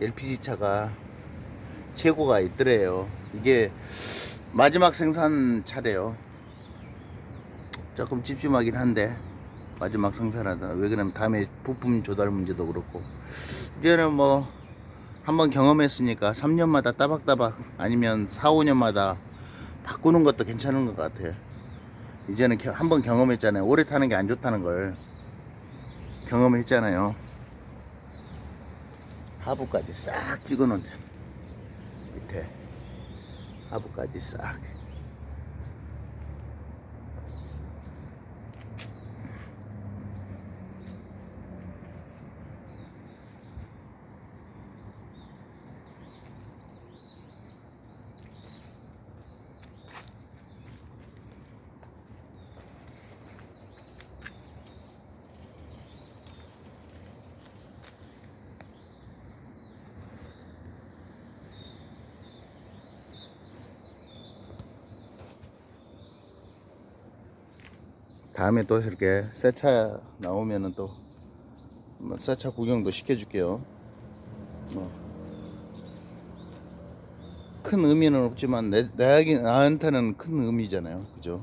LPG 차가 최고가 있더래요. 이게 마지막 생산 차래요. 조금 찝찝하긴 한데 마지막 생산하다. 왜 그러면 다음에 부품 조달 문제도 그렇고 이제는 뭐 한번 경험했으니까 3년마다 따박따박 아니면 4, 5년마다 바꾸는 것도 괜찮은 것 같아요. 이제는 한번 경험했잖아요. 오래 타는 게 안 좋다는 걸 경험했잖아요. 하부까지 싹 찍어 놓은 밑에 하부까지 싹 다음에 또 이렇게 새 차 나오면은 또 새 차 구경도 시켜줄게요. 뭐. 큰 의미는 없지만 내, 나에게 나한테는 큰 의미잖아요. 그죠?